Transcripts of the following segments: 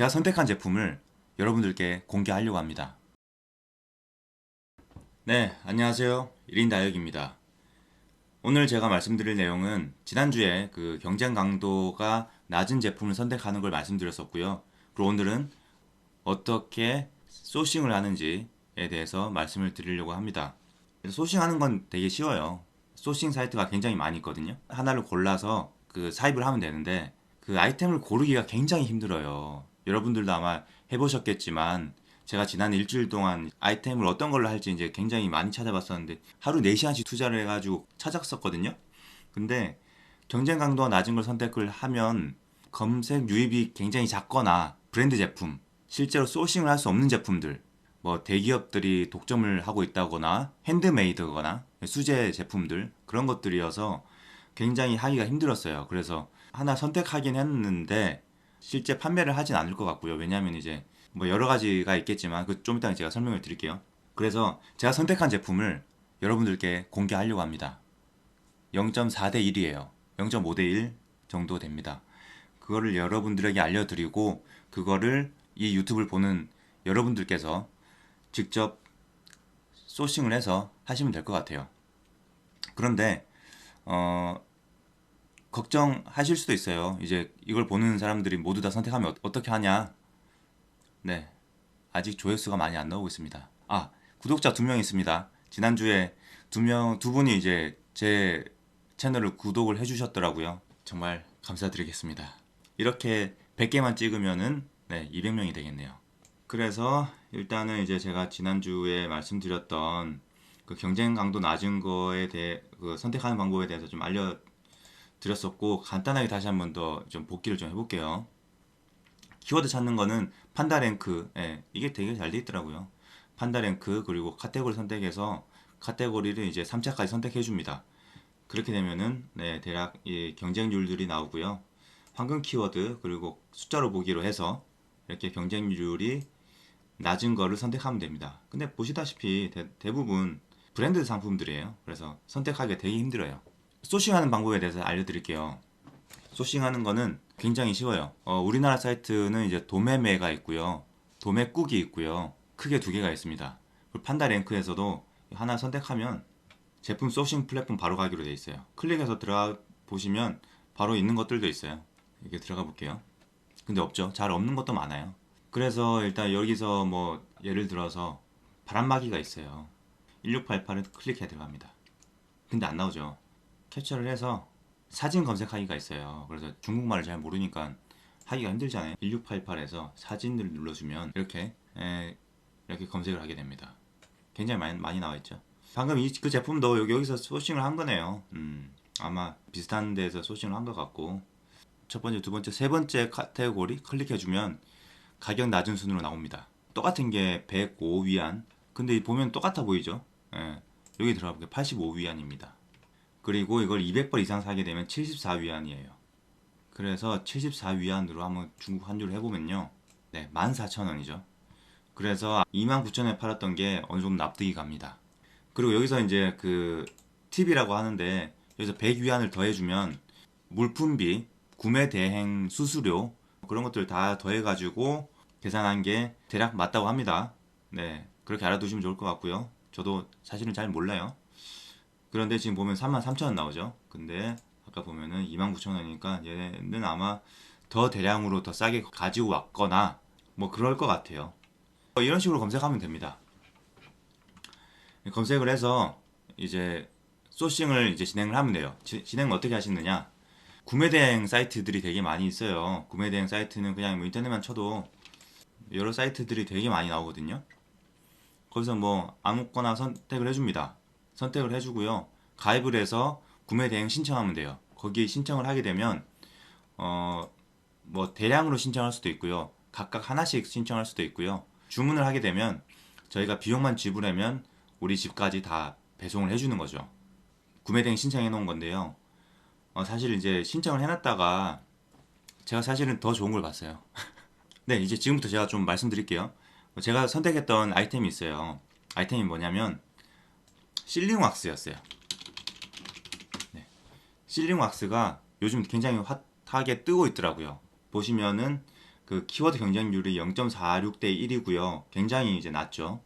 제가 선택한 제품을 여러분들께 공개하려고 합니다. 네, 안녕하세요. 1인 다역입니다. 오늘 제가 말씀드릴 내용은 지난주에 그 경쟁 강도가 낮은 제품을 선택하는 걸 말씀드렸었고요. 그리고 오늘은 어떻게 소싱을 하는지에 대해서 말씀을 드리려고 합니다. 소싱하는 건 되게 쉬워요. 소싱 사이트가 굉장히 많이 있거든요. 하나를 골라서 그 사입을 하면 되는데 그 아이템을 고르기가 굉장히 힘들어요. 여러분들도 아마 해보셨겠지만 제가 지난 일주일 동안 아이템을 어떤 걸로 할지 이제 굉장히 많이 찾아봤었는데 하루 4시간씩 투자를 해가지고 찾았었거든요. 근데 경쟁 강도가 낮은 걸 선택을 하면 검색 유입이 굉장히 작거나 브랜드 제품, 실제로 소싱을 할 수 없는 제품들, 뭐 대기업들이 독점을 하고 있다거나 핸드메이드거나 수제 제품들 그런 것들이어서 굉장히 하기가 힘들었어요. 그래서 하나 선택하긴 했는데 실제 판매를 하진 않을 것 같고요. 왜냐하면 이제 뭐 여러 가지가 있겠지만 그 좀 이따 제가 설명을 드릴게요. 그래서 제가 선택한 제품을 여러분들께 공개하려고 합니다. 0.4대 1이에요. 0.5대 1 정도 됩니다. 그거를 여러분들에게 알려드리고 그거를 이 유튜브를 보는 여러분들께서 직접 소싱을 해서 하시면 될 것 같아요. 그런데 어, 걱정하실 수도 있어요. 이제 이걸 보는 사람들이 모두 다 선택하면 어- 어떻게 하냐? 네. 아직 조회수가 많이 안 나오고 있습니다. 아, 구독자 두 명 있습니다. 지난주에 두 명, 두 분이 이제 제 채널을 구독을 해주셨더라고요. 정말 감사드리겠습니다. 이렇게 100개만 찍으면은, 네, 200명이 되겠네요. 그래서 일단은 이제 제가 지난주에 말씀드렸던 그 경쟁 강도 낮은 거에 대해, 그 선택하는 방법에 대해서 좀 알려 드렸었고, 간단하게 다시 한 번 더 좀 복기를 좀 해볼게요. 키워드 찾는 거는 판다 랭크. 예, 이게 되게 잘 돼 있더라고요. 판다 랭크 그리고 카테고리 선택해서 카테고리를 이제 3차까지 선택해 줍니다. 그렇게 되면은 네, 대략 이 경쟁률들이 나오고요. 황금 키워드 그리고 숫자로 보기로 해서 이렇게 경쟁률이 낮은 거를 선택하면 됩니다. 근데 보시다시피 대, 부분 브랜드 상품들이에요. 그래서 선택하기가 되게 힘들어요 소싱하는 방법에 대해서 알려드릴게요 소싱하는 거는 굉장히 쉬워요. 어, 우리나라 사이트는 이제 도매매가 있고요. 도매국이 있고요. 크게 두 개가 있습니다. 판다 랭크에서도 하나 선택하면 제품 소싱 플랫폼 바로 가기로 되어 있어요. 클릭해서 들어가 보시면 바로 있는 것들도 있어요. 이렇게 들어가 볼게요. 근데 없죠. 잘 없는 것도 많아요. 그래서 일단 여기서 뭐 예를 들어서 바람막이가 있어요. 1688을 클릭해 들어갑니다. 근데 안 나오죠. 캡처를 해서 사진 검색하기가 있어요. 그래서 중국말을 잘 모르니까 하기가 힘들잖아요. 1688에서 사진을 눌러주면 이렇게 에, 이렇게 검색을 하게 됩니다. 굉장히 많이, 많이 나와 있죠. 방금 이, 그 제품도 여기, 여기서 소싱을 한 거네요. 음, 아마 비슷한 데서 소싱을 한 것 같고 첫 번째, 두 번째, 세 번째 카테고리 클릭해주면 가격 낮은 순으로 나옵니다. 똑같은 게 105위안. 근데 보면 똑같아 보이죠? 예, 여기 들어가 볼게요. 85위안입니다. 그리고 이걸 200벌 이상 사게 되면 74위안이에요. 그래서 74위안으로 한번 중국 환율을 해보면요. 네, 14,000원이죠. 그래서 29,000원에 팔았던 게 어느 정도 납득이 갑니다. 그리고 여기서 이제 그 팁이라고 하는데 여기서 100위안을 더해주면 물품비, 구매 대행 수수료 그런 것들 다 더해가지고 계산한 게 대략 맞다고 합니다. 네, 그렇게 알아두시면 좋을 것 같고요. 저도 사실은 잘 몰라요. 그런데 지금 보면 33,000원 나오죠. 근데 아까 보면은 29,000원이니까 얘는 아마 더 대량으로 더 싸게 가지고 왔거나 뭐 그럴 것 같아요. 뭐 이런 식으로 검색하면 됩니다. 검색을 해서 이제 소싱을 이제 진행을 하면 돼요. 지, 진행을 어떻게 하시느냐? 구매 대행 사이트들이 되게 많이 있어요. 구매 대행 사이트는 그냥 뭐 인터넷만 쳐도 여러 사이트들이 되게 많이 나오거든요. 거기서 뭐 아무거나 선택을 해줍니다. 선택을 해주고요. 가입을 해서 구매 대행 신청하면 돼요. 거기 신청을 하게 되면 어 뭐 대량으로 신청할 수도 있고요. 각각 하나씩 신청할 수도 있고요. 주문을 하게 되면 저희가 비용만 지불하면 우리 집까지 다 배송을 해주는 거죠. 구매 대행 신청해 놓은 건데요. 어, 사실 이제 신청을 해놨다가 제가 사실은 더 좋은 걸 봤어요. 네, 이제 지금부터 제가 좀 말씀드릴게요. 제가 선택했던 아이템이 있어요. 아이템이 뭐냐면 실링 왁스였어요. 네. 실링 왁스가 요즘 굉장히 핫하게 뜨고 있더라고요. 보시면은 그 키워드 경쟁률이 0.46대 1이고요. 굉장히 이제 낮죠.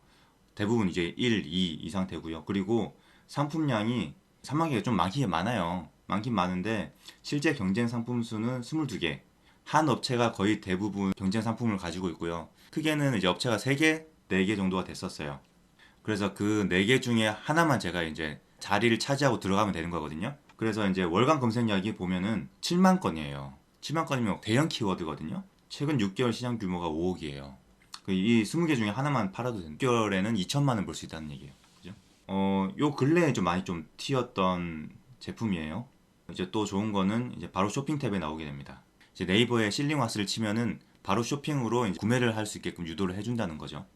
대부분 이제 1, 2 이상 되고요. 그리고 상품량이 3만 개가 좀 많긴 많아요. 많긴 많은데 실제 경쟁 상품 수는 22개. 한 업체가 거의 대부분 경쟁 상품을 가지고 있고요. 크게는 이제 업체가 3개, 4개 정도가 됐었어요. 그래서 그 4개 중에 하나만 제가 이제 자리를 차지하고 들어가면 되는 거거든요. 그래서 이제 월간 검색량이 보면은 7만 건이에요. 7만 건이면 대형 키워드거든요. 최근 6개월 시장 규모가 5억이에요. 이 20개 중에 하나만 팔아도 되는 6개월에는 2천만 원 벌 수 있다는 얘기예요. 그죠? 어, 요 근래에 좀 많이 좀 튀었던 제품이에요. 이제 또 좋은 거는 이제 바로 쇼핑 탭에 나오게 됩니다. 이제 네이버에 실링와스를 치면은 바로 쇼핑으로 구매를 할 수 있게끔 유도를 해준다는 거죠.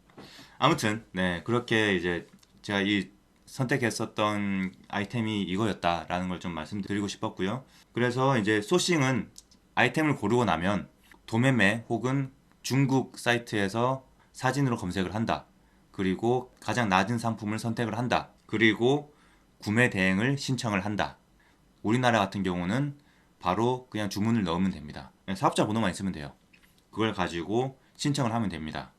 아무튼 네 그렇게 이제 제가 이 선택했었던 아이템이 이거였다라는 걸 좀 말씀드리고 싶었고요. 그래서 이제 소싱은 아이템을 고르고 나면 도매매 혹은 중국 사이트에서 사진으로 검색을 한다. 그리고 가장 낮은 상품을 선택을 한다. 그리고 구매 대행을 신청을 한다. 우리나라 같은 경우는 바로 그냥 주문을 넣으면 됩니다. 사업자 번호만 있으면 돼요. 그걸 가지고 신청을 하면 됩니다.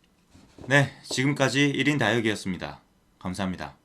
네, 지금까지 1인 다육이었습니다. 감사합니다.